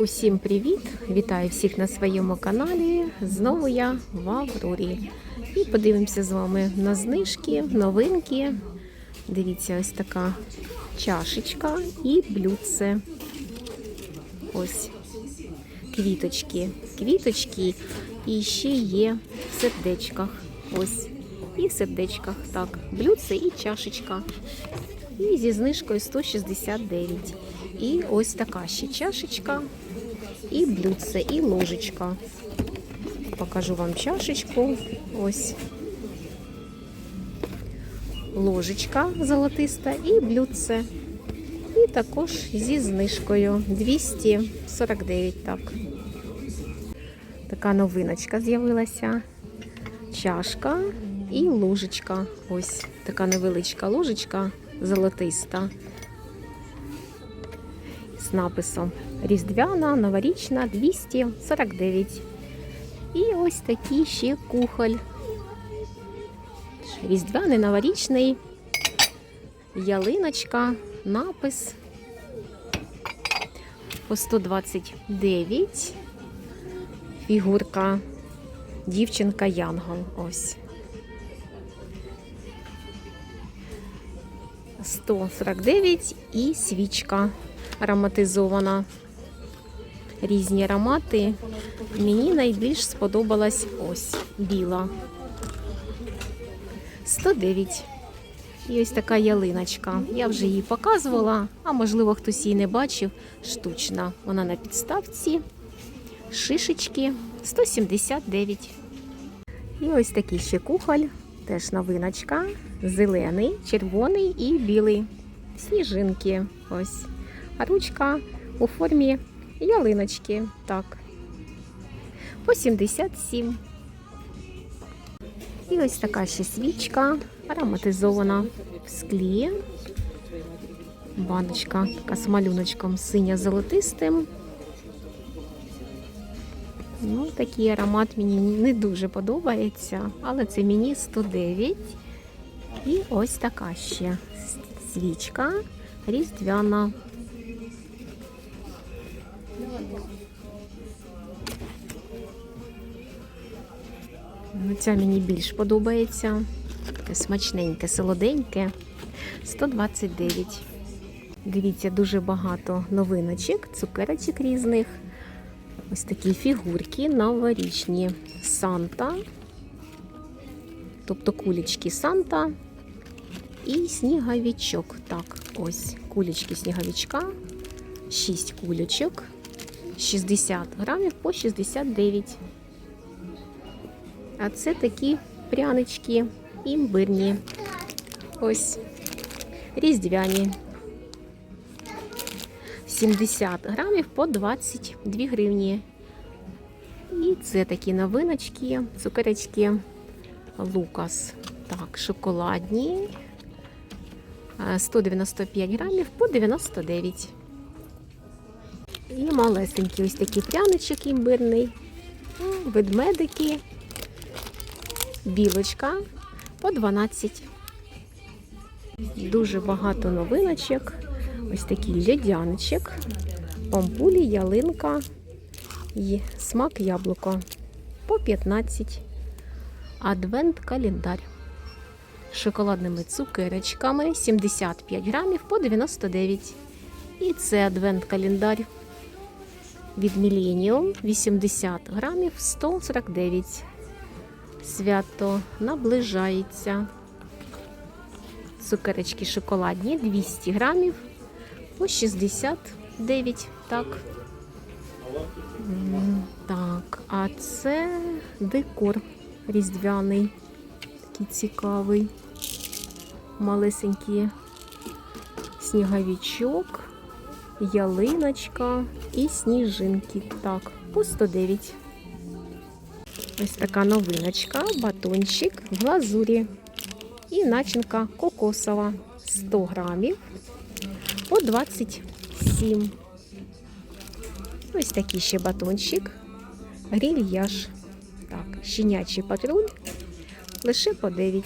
Усім привіт! Вітаю всіх на своєму каналі. Знову я в Аврорі. І подивимося з вами на знижки, новинки. Дивіться, ось така чашечка і блюдце. Ось квіточки. Квіточки і ще є в сердечках. Ось. І в сердечках. Так, блюдце і чашечка. І зі знижкою 169. І ось така ще чашечка, і блюдце, і ложечка. Покажу вам чашечку. Ось ложечка золотиста і блюдце. І також зі знижкою 249. Так. Така новиночка з'явилася. Чашка і ложечка. Ось така невеличка ложечка золотиста з написом Різдвяна, новорічна 249. І ось такий ще кухоль. Різдвяний новорічний, ялиночка, напис по 129. Фігурка, дівчинка Янгол. Ось. 149 і свічка ароматизована. Різні аромати. Мені найбільш сподобалась ось біла. 109. І ось така ялиночка. Я вже її показувала, а можливо хтось її не бачив. Штучна. Вона на підставці. Шишечки 179. І ось такий ще кухоль. Теж новиночка. Зелений, червоний і білий. Сніжинки. Ось. А ручка у формі ялиночки. Так. По 77. І ось така ще свічка, ароматизована в склі. Баночка така з малюночком синя-золотистим. Ну, такий аромат мені не дуже подобається, але це мені 109. І ось така ще свічка різдвяна. Ну, Ця мені більш подобається. Таке смачненьке, солоденьке. 129. Дивіться, дуже багато новиночок, цукерочок різних. Ось такі фігурки новорічні. Санта. Тобто кулечки Санта і сніговичок. Так, ось кулечки сніговичка. 6 кулечок. 60 грамів по 69. А це такі прянички імбирні. Ось різдвяні. 70 грамів по 22 гривні. І це такі новиночки, цукерочки Лукас. Так, шоколадні. 195 грамів по 99. І малесенький ось такий пряничок імбирний. Ведмедики. Білочка по 12. Дуже багато новиночок. Ось такий льодяничок, пампулі, ялинка і смак яблуко по 15. Адвент-календар. З шоколадними цукерочками 75 грамів по 99. І це адвент-календар від Millennium 80 грамів 149. Свято наближається. Цукерочки шоколадні 200 грамів по 69. Так. Так, а це декор різдвяний. Такий цікавий. Малесенький сніговичок, ялиночка і сніжинки. Так, по 109. Ось така новиночка, батончик в глазурі. І начинка кокосова 100 грамів по 27. Ось такий ще батончик. Грильяж. Так, щенячий патруль. Лише по 9.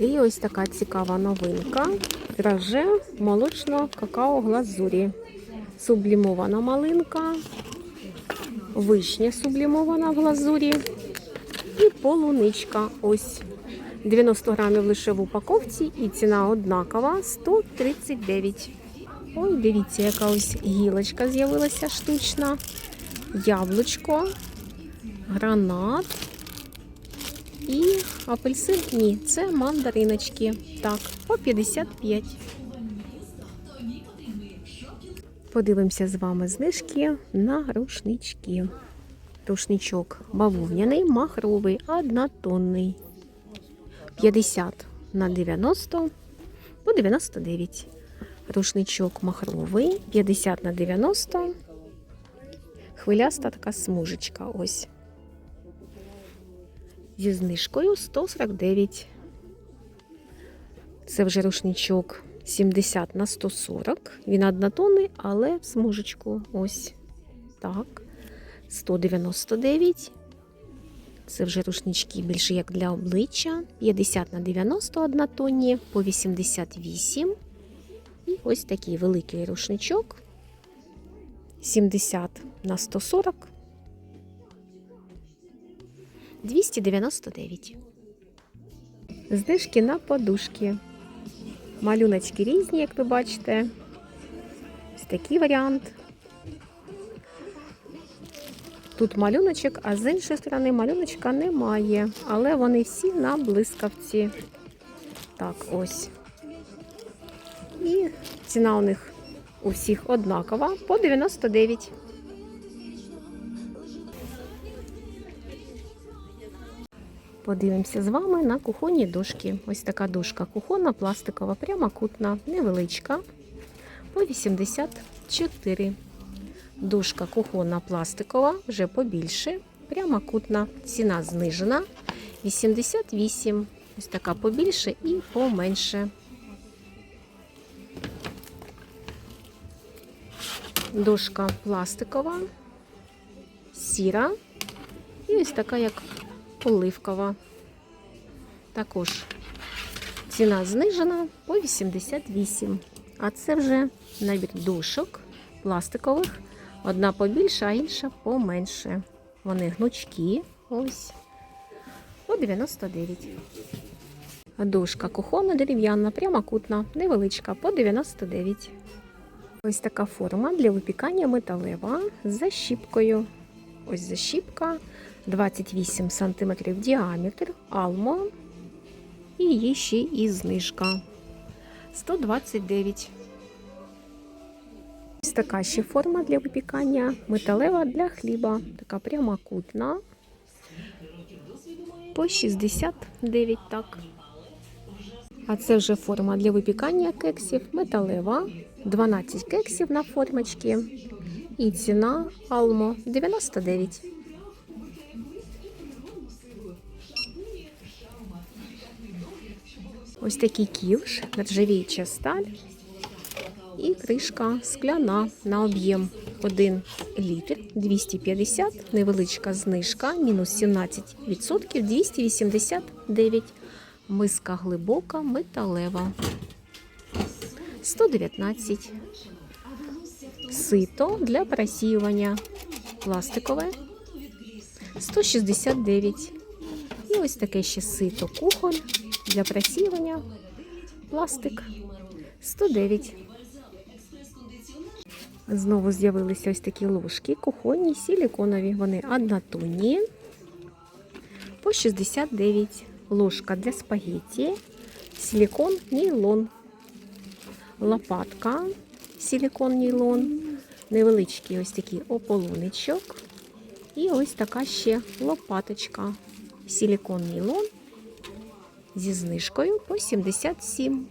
І ось така цікава новинка. Драже молочно какао глазурі. сублімована малинка, вишня сублімована в глазурі і полуничка. Ось 90 грамів лише в упаковці і ціна однакова 139. Ой, дивіться, яка ось гілочка з'явилася штучна. Яблучко, гранат і апельсин. Ні, це мандариночки. Так, по 55. Подивимося з вами знижки на рушнички. Рушничок бавовняний, махровий, однотонний. 50 на 90 по 99. Рушничок махровий, 50 на 90. Хвиляста така смужечка. Ось. Зі знижкою 149. Це вже рушничок 70 на 140. Він однотонний, але в смужечку. Ось так. 199. Це вже рушнички більше як для обличчя. 50 на 90 однотонні, по 88. І ось такий великий рушничок. 70 на 140. 299. Знижки на подушки. Малюночки різні, як ви бачите. Ось такий варіант. Тут малюночок, а з іншої сторони малюночка немає. Але вони всі на блискавці. Так, ось. І ціна у них у всіх однакова по 99. Подивимося з вами на кухонні дошки. Ось така дошка кухонна, пластикова, прямокутна, невеличка. По 84. Дошка кухонна пластикова, вже побільше. Прямокутна. Ціна знижена. 88. Ось така побільше і поменше. Дошка пластикова, сіра. І ось така, як оливкова. Також ціна знижена по 88. А це вже набір дошок пластикових. Одна побільша, а інша поменше. Вони гнучкі. Ось. По 99. Дошка кухонна, дерев'яна, прямокутна, невеличка, по 99. Ось така форма для випікання металева з защіпкою. Ось защіпка 28 см діаметр, алмо. І є ще і знижка 129. Ось така ще форма для випікання, металева для хліба. Така прямокутна. По 69 так. А це вже форма для випікання кексів металева. 12 кексів на формочці. І ціна Алмо 99. Ось такий ківш, нержавіюча сталь і кришка скляна на об'єм 1 літр 250, невеличка знижка, мінус 17%, 289. Миска глибока, металева. 119. Сито для просіювання. Пластикове. 169. І ось таке ще сито кухоль для просіювання. Пластик 109. Знову з'явилися ось такі ложки, кухонні, силіконові. Вони однотонні. По 69. Ложка для спагетті, силикон, нейлон, лопатка, силикон, нейлон, невеличкий ось такий ополоничок. І ось така ще лопаточка. Силикон, нейлон зі знижкою по 77.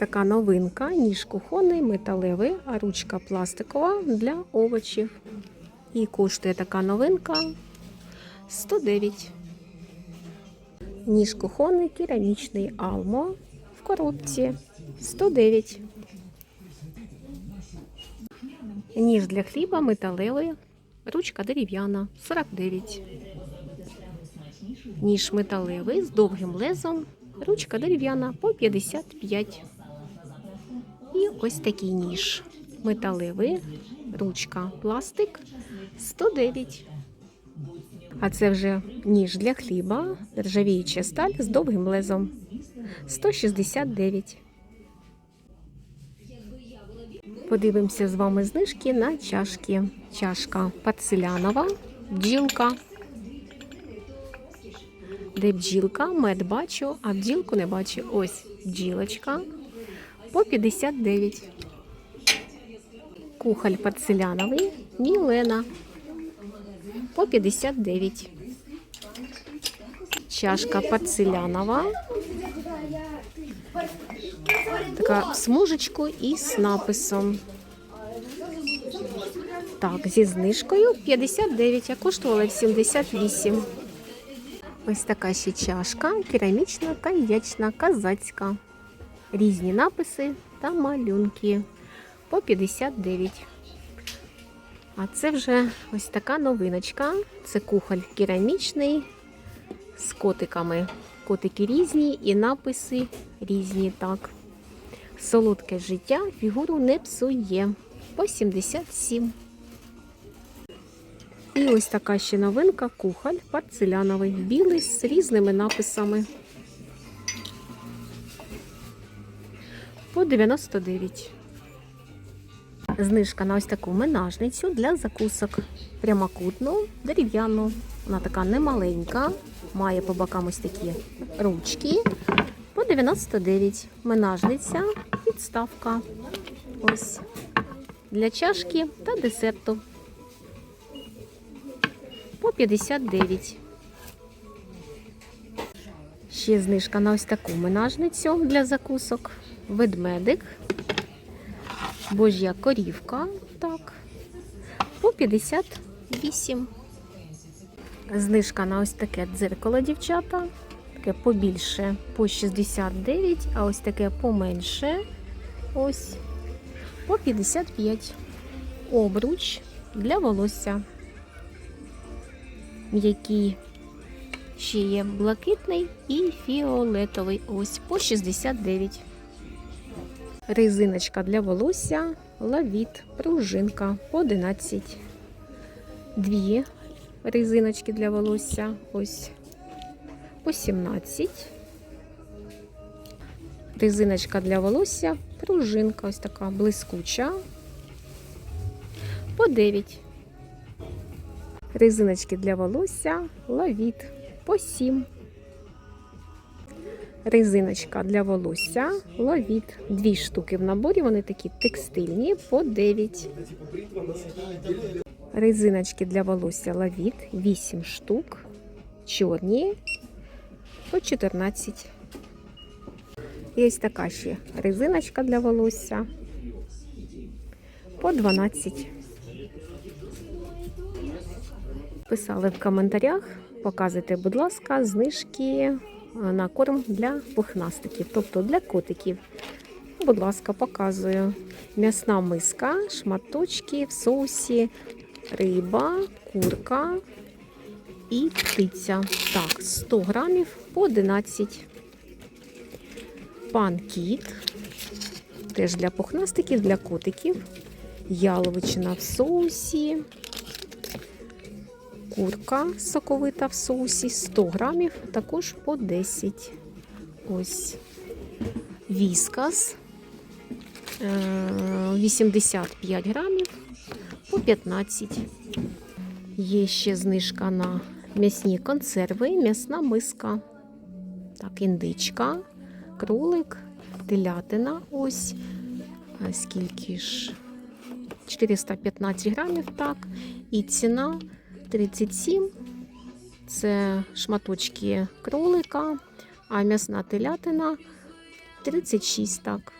Така новинка, ніж кухонний, металевий, а ручка пластикова для овочів. І коштує така новинка 109. Ніж кухонний керамічний Алмо в коробці 109. Ніж для хліба металевий, ручка дерев'яна 49. Ніж металевий з довгим лезом, ручка дерев'яна по 55. Ось такий ніж. Металевий, ручка, пластик 109. А це вже ніж для хліба, ржавіюча сталь з довгим лезом 169. Подивимося з вами знижки на чашки. Чашка порцелянова, бджілка. Де бджілка, мед бачу, а бджілку не бачу. Ось бджілочка по 59. Кухоль порцеляновий, Мілена по 59. Чашка порцелянова. Така в смужечку і з написом. Так, зі знижкою 59, а коштувала 78. Ось така ще чашка, керамічна, коньячна, казацька. Різні написи та малюнки по 59. А це вже ось така новиночка. Це кухоль керамічний з котиками. Котики різні і написи різні. Так. Солодке життя фігуру не псує. По 77. І ось така ще новинка кухоль порцеляновий, білий з різними написами. По 99. Знижка на ось таку менажницю для закусок. Прямокутну, дерев'яну. Вона така немаленька. Має по бокам ось такі ручки. По 99. Менажниця, підставка. Ось. Для чашки та десерту. По 59. Ще знижка на ось таку менажницю для закусок. Ведмедик. Божя корівка. Так. По 58. Знижка на ось таке дзеркало, дівчата. Таке побільше по 69, а ось таке поменше. Ось по 55. Обруч для волосся. М'який ще є блакитний і фіолетовий. Ось по 69. Резиночка для волосся, лавіт, пружинка по 11. Дві резиночки для волосся. Ось по 17. Резиночка для волосся, пружинка ось така блискуча. По 9. Резиночки для волосся, лавіт по 7. Резиночка для волосся, лавіт. Дві штуки в наборі, вони такі текстильні по 9. Резиночки для волосся лавіт 8 штук. Чорні по 14. І ось така ще резиночка для волосся по 12. Писали в коментарях, показуйте, будь ласка, знижки на корм для пухнастиків, тобто для котиків. Будь ласка, показую. М'ясна миска, шматочки в соусі, риба, курка і птиця. Так, 100 грамів по 11. Пан кіт. Теж для пухнастиків, для котиків. Яловичина в соусі. Курка соковита в соусі 100 грамів, також по 10. Ось віскас е, 85 грамів по 15. Є ще знижка на м'ясні консерви, м'ясна миска. Так, індичка, кролик, телятина. Ось. Скільки ж? 415 грамів, так. І ціна 37. Це шматочки кролика, а м'ясна телятина 36, так.